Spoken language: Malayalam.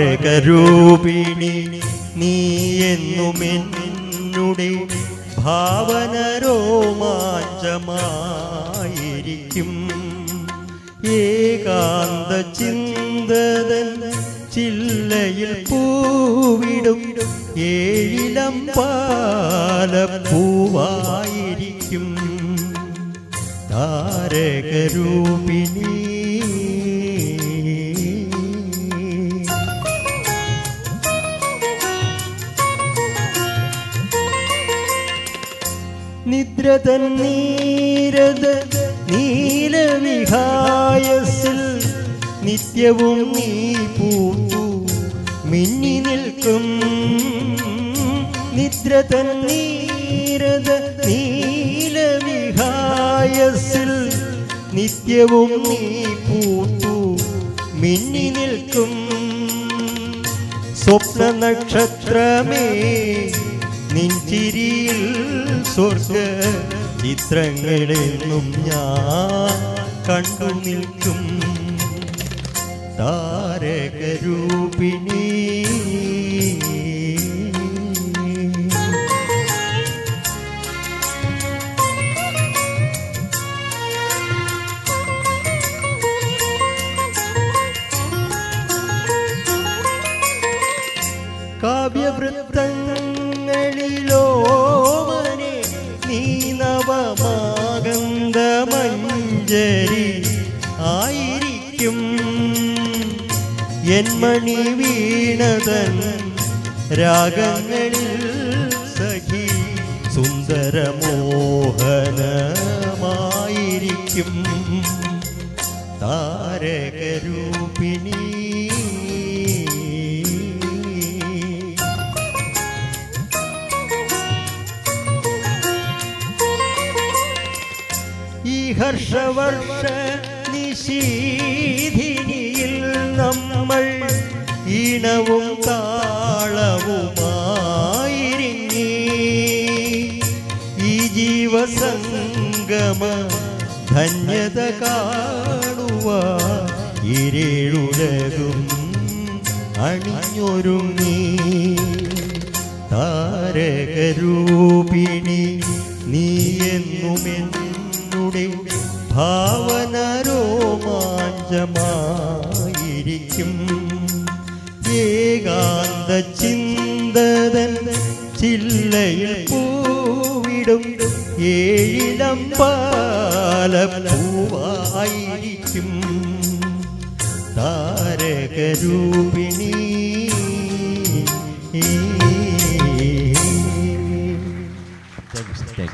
താരകരൂപിണി നീ എന്നുമെന്നുടെ ഭാവന രോമാഞ്ചമായിരിക്കും ഏകാന്ത ചിന്തതൻ ചില്ലയിൽ പൂവിടും ഏഴിലം പാലപ്പൂവായിരിക്കും. താരകരൂപിണി നിദ്ര തന്നീരത നീലവിഹായസിൽ നിത്യവും നീ പൂത്തു. മിന്നി നിൽക്കും നിദ്ര തന്നീരത നീലവിഹായസിൽ നിത്യവും നീ പൂത്തു. മിന്നി നിൽക്കും സ്വപ്ന നക്ഷത്രമേ നിൻചിരിയിൽ സ്വർഗ ചിത്രങ്ങളെന്നും ഞാൻ കണ്ടു നിൽക്കും. താരകരൂപിണി കാവ്യവൃത്തങ്ങളിലോമനെ നീ നവമാകന്ത മഞ്ജരി വീണതൻ രാഗങ്ങളിൽ സഖി സുന്ദരമോഹനമായിരിക്കും. താരകരൂപിണി ഹർഷവർഷ നിശീധിനിയിൽ നമ്മൾ ഈണവും താളവുമായിരിങ്ങി ഈ ജീവസംഗമ ധന്യത കാണുവ. ഇരേഴുലകും അണിഞ്ഞൊരുങ്ങി. താരകരൂപിണി ഭാവന രോമാഞ്ചമായിരിക്കും ഏകാന്ത ചിന്തതൻ ചില്ലയിൽ പൂവിടും. ഏഴിലം പാലപ്പൂവായിരിക്കും. താരകരൂപിണി